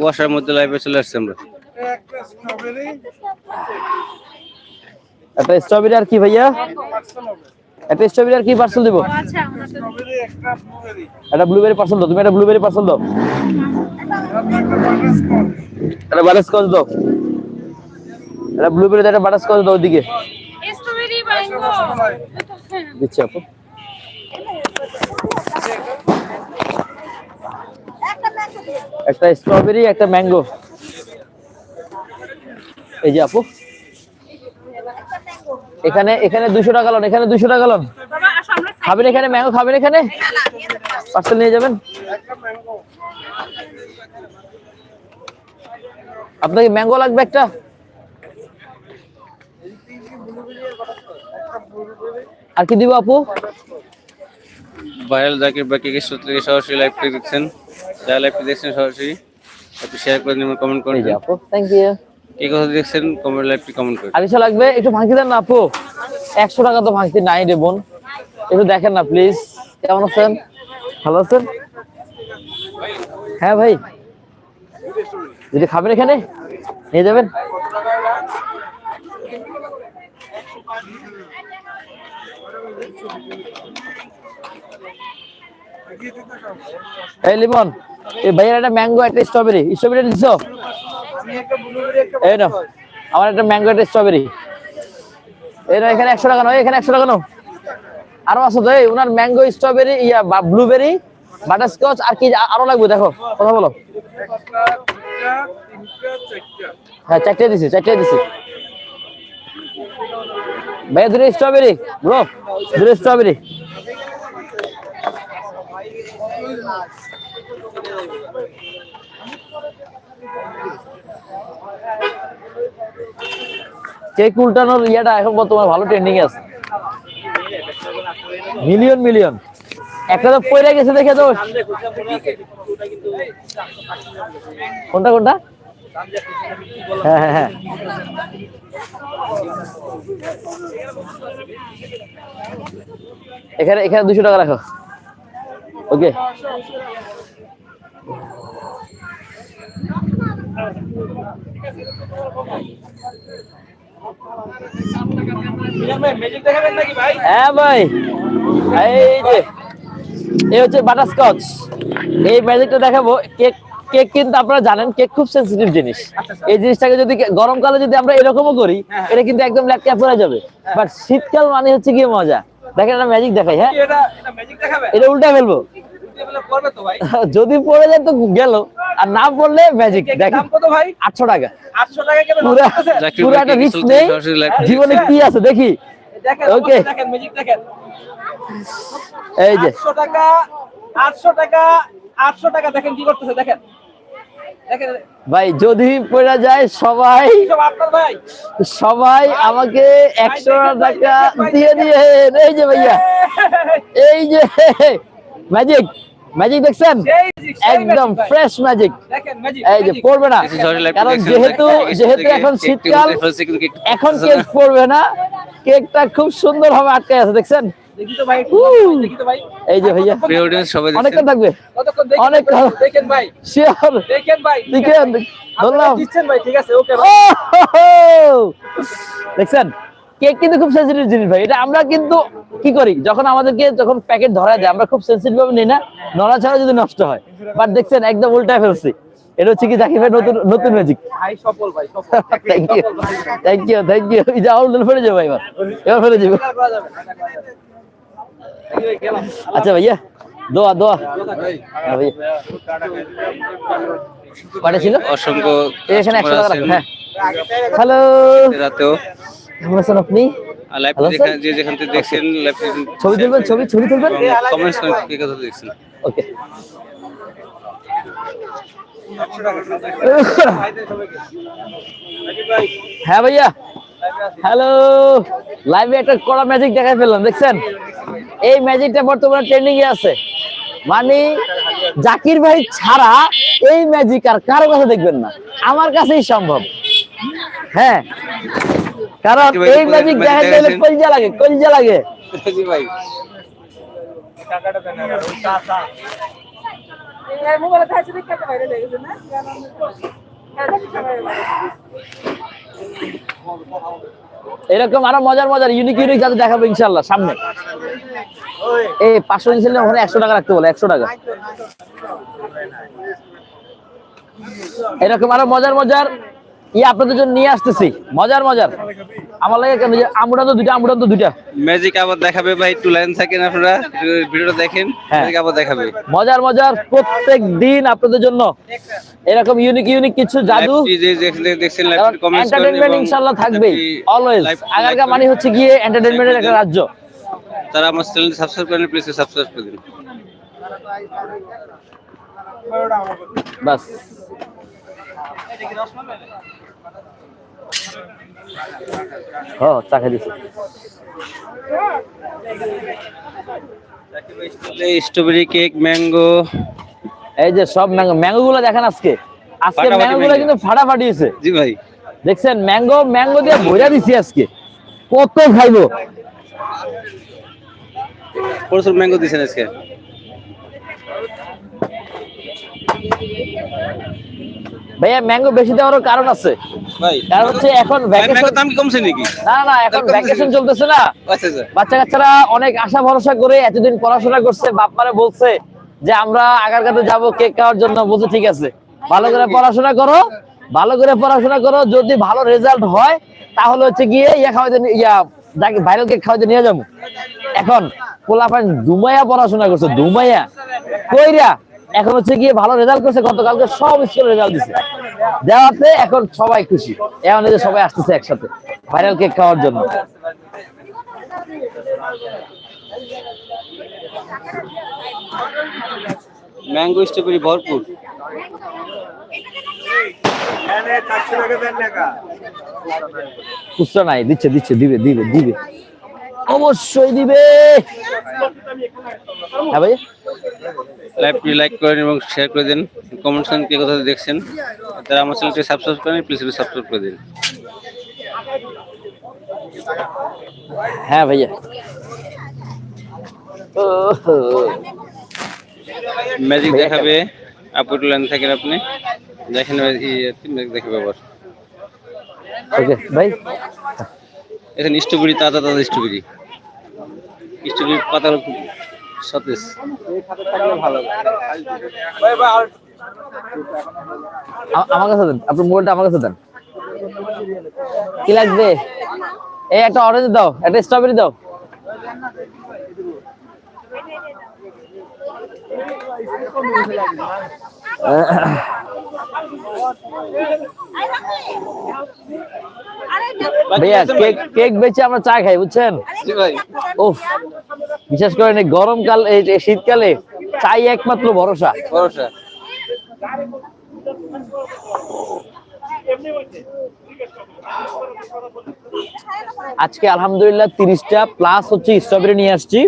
কুয়াশার মধ্যে লাইভে চলে আসছে আমরা। একটা স্ট্রবেরি আর কি ভাইয়া? একটা স্ট্রবেরি আর কি পার্সেল দিব? একটা ব্লুবেরি পার্সেল দাও তুমি একটা ব্লুবেরি পার্সেল দাও। একটা বাটারস্কচ একটা দাও। একটা ব্লুবেরি একটা বাটারস্কচ দাও ওদিকে স্ট্রবেরি দিচ্ছি আপু। একটা স্ট্রবেরি একটা ম্যাঙ্গো এই যে আপু। এখানে এখানে দুশো টাকা লন এখানে দুশো টাকা লন খাবেন এখানে ম্যাঙ্গো খাবেন এখানে? পার্সেল নিয়ে যাবেন? আপনাকে ম্যাঙ্গো লাগবে একটা? আর কি দিব আপু? ভাইরাল জাকির বাকিকে সূত্র সরাসরি লাইভটি দেখছেন যারা লাইভটি দেখছেন সরাসরি একটু শেয়ার করে দিন কমেন্ট করে দিন আপু থ্যাংক ইউ কি কথা দেখছেন? কমেন্ট লাইভটি কমেন্ট করে। আর লাগবে? একটু ভাঙতি দেন না আপু। একশো টাকা তো ভাঙতি নাই রে বোন। একটু দেখেন না প্লিজ কেমন আছেন? ভালো আছেন? হ্যাঁ ভাই। যদি খাবেন এখানে নিয়ে যাবেন। এই লিমন এই ভাইয়ের একটা ম্যাঙ্গো একটা স্ট্রবেরি স্ট্রবেরি ব্লুবেরি এই নাও, আমার একটা ম্যাঙ্গো একটা স্ট্রবেরি এই নাও, এখানে একশো টাকা নাও এখানে একশো টাকা আরও তো ম্যাঙ্গো স্ট্রবেরি ইয়া ব্লুবেরি বাটারস্কচ আর কি আরও লাগবে, দেখো, কথা বলো। হ্যাঁ চারটে দিছি চারটে দিছি। ভাইয়া, দুটো স্ট্রবেরি ব্রো দুটো স্ট্রবেরি কেক উল্টানোর ইয়েটা এখন বর্তমানে ভালো ট্রেন্ডিং আছে। মিলিয়ন মিলিয়ন একটা তো পড়ে গেছে দেখে তো। কোনটা কোনটা? হ্যাঁ হ্যাঁ হ্যাঁ। এখানে এখানে দুশো টাকা রাখো। ওকে। হ্যাঁ ভাই। এই যে এই হচ্ছে বাটারস্কচ। এই ম্যাজিকটা দেখাবো। কেক কেক কিন্তু আপনারা জানেন কেক খুব সেন্সিটিভ জিনিস। এই জিনিসটাকে যদি গরমকালে যদি আমরা এরকমও করি এটা কিন্তু একদম ল্যাটকা পড়ে যাবে। বাট শীতকাল মানে হচ্ছে কি মজা। দেখেন একটা ম্যাজিক দেখাই হ্যাঁ? এটা উল্টা ফেলব। এটা বলে করবে তো ভাই? যদি পড়ে যায় তো গেল আর না পড়লে ম্যাজিক দেখেন কত ভাই? আটশো টাকা। 800 টাকা কেন পুরো একটা রিস্ক নেই। জীবনে কি আছে দেখি। দেখেন Okay. দেখেন ম্যাজিক দেখেন। এই যে। 800 টাকা 800 টাকা 800 টাকা দেখেন কি করতেছে দেখেন। দেখেন। ভাই যদি পড়ে যায় সবাই সব আপনার ভাই? সবাই আমাকে একশো টাকা দিয়ে দিয়ে এই যে ভাইয়া। এই যে। ম্যাজিক ম্যাজিক দেখছেন? একদম ফ্রেশ ম্যাজিক এই যে পড়বে না। কারণ যেহেতু যেহেতু এখন শীতকাল এখন কেক না। পড়বে না। কেকটা খুব সুন্দর ভাবে আটকে আছে দেখছেন? দেখি তো ভাই একটু উহ। দেখি তো ভাই? এই যে ভাইয়া। অনেকক্ষণ থাকবে। অনেক দেখেন ভাই। শিওর দেখেন ভাই দেখেন ধরলাম। ভাই ঠিক আছে ওকে দেখছেন? কেক কিন্তু খুব সেন্সিটিভ জিনিস ভাই। এটা আমরা কিন্তু কি করি? যখন আমাদেরকে যখন প্যাকেট ধরা যায় আমরা খুব সেন্সিটিভ ভাবে নিই না। নড়া ছাড়া যদি নষ্ট হয়। বাট দেখছেন একদম উল্টায় ফেলছি। এটা হচ্ছে কি জাকির ভাই নতুন নতুন ম্যাজিক ভাই সফল ভাই সফল। Thank you thank you thank you এই ফেলে যাব এবার। এবার ফেলে যাব। আচ্ছা ভাইয়া দোয়া দোয়া। হ্যাঁ ভাইয়া। ছিল অসংখ্য এখানে একশো টাকা হ্যাঁ। হ্যালো রাতেও। কেমন আছেন আপনি? লাইভ Hello, যে যেখান থেকে দেখছেন লাইভ ছবি তুলবেন ছবি ছবি তুলবেন? কমেন্টস কি কথা দেখছেন? ওকে হ্যাঁ ভাইয়া। হ্যালো লাইভে একটা কড়া ম্যাজিক দেখাই ফেললাম দেখছেন? এই ম্যাজিকটা বর্তমানে ট্রেন্ডিং এ আছে। মানে জাকির ভাই ছাড়া এই ম্যাজিক আর কারও কাছে দেখবেন না। আমার কাছেই সম্ভব। হ্যাঁ কারণ এই ম্যাজিক দেখা গেলে কলজা লাগে কলজা লাগে। জি ভাই। এরকম আরও মজার মজার ইউনিক ইউনিক যাতে দেখাবো ইনশাল্লাহ সামনে। এই পাঁচশো দিয়েছিল ওখানে একশো টাকা রাখতে বলে একশো টাকা। এরকম আরও মজার মজার ই আপনাদের জন্য নিয়ে আসতেছি। মজার মজার। আমার লাগে কেন আমুটা তো দুইটা আমুটা তো দুইটা। ম্যাজিক আবার দেখাবে ভাই একটু লাইন থাকেন আপনারা ভিডিওটা দেখেন। ম্যাজিক আবার দেখাবে। মজার মজার প্রত্যেক দিন আপনাদের জন্য এরকম ইউনিক ইউনিক কিছু জাদু। দেখছেন এবং ইনশাআল্লাহ লাইভটি অলওয়েজ আগারগা মানে হচ্ছে গিয়ে এন্টারটেনমেন্টের একটা রাজ্য। তারা আমার চ্যানেল সাবস্ক্রাইব করেন প্লিজ সাবস্ক্রাইব করে দিন। বাস। ও চা খাই দিছি স্ট্রবেরি কেক ম্যাঙ্গো। এই যে সব ম্যাঙ্গো ম্যাঙ্গো গুলো দেখেন আজকে। আজকে ম্যাঙ্গো। গুলো কিন্তু ফাটাফাটি হয়েছে। জি ভাই। দেখছেন ম্যাঙ্গো ম্যাঙ্গো দিয়ে ভরা দিছি আজকে। কত খাইবো? প্রচুর ম্যাঙ্গো দিছেন আজকে। ভাইয়া ম্যাঙ্গো বেশি দেওয়ারও কারণ আছে। কারণ হচ্ছে এখন ভ্যাকেশন দাম কি কমছে নাকি? না না এখন ভ্যাকেশন চলতেছে না। আচ্ছা আচ্ছা। বাচ্চা কাচ্চারা অনেক আশা ভরসা করে এতদিন পড়াশোনা করছে বাপ মারে বলছে যে আমরা আগার কাছে যাব কেক খাওয়ার জন্য। বলছে ঠিক আছে ভালো করে পড়াশোনা করো ভালো করে পড়াশোনা করো। যদি ভালো রেজাল্ট হয় তাহলে হচ্ছে গিয়ে ইয়া খাওয়াইতে নি- ইয়া যাকে ভাইরাল কেক খাওয়াইতে নিয়ে যাব। এখন পোলাপান দুমাইয়া পড়াশোনা করছে দুমাইয়া। কইরা এখন হচ্ছে গিয়ে ভালো রেজাল্ট করছে গতকালকে সব স্কুল রেজাল্ট দিছে। দেওয়াতে এখন সবাই খুশি। এখন এই যে সবাই আসতেছে একসাথে ভাইরাল কেক খাওয়ার জন্য। ম্যাঙ্গো স্ট্রবেরি ভরপুর। খুচরা নাই দিচ্ছে দিচ্ছে দিবে দিবে দিবে। অবশ্যই দিবে। হ্যাঁ ভাই। লাইভটি লাইক করেন এবং শেয়ার করে দিন। কমেন্টস করেন কে কোথা থেকে দেখছেন। তারা আমার চ্যানেলটি সাবস্ক্রাইব করেন প্লিজ সাবস্ক্রাইব করে দিন। হ্যাঁ ভাইয়া। ম্যাজিক দেখাবে। আপুর লাইন থাকেন আপনি। দেখেন ম্যাজিক দেখাবে আবার। ওকে ভাই এখানে স্ট্রবেরি তাজা তাজা স্ট্রবেরি স্ট্রবেরি পাতা খুব সতেজ। আমার কাছে দেন আপনার মোবাইলটা আমার কাছে দেন। কি লাগবে? এই একটা অরেঞ্জ দাও একটা স্ট্রবেরি দাও। ভাইয়া কেক কেক বেচে আমরা চা খাই বুঝছেন? জি বিশেষ করে গরমকাল এই শীতকালে চাই একমাত্র ভরসা। ভরসা। আজকে আলহামদুলিল্লাহ তিরিশটা প্লাস হচ্ছে স্ট্রবেরি নিয়ে আসছি।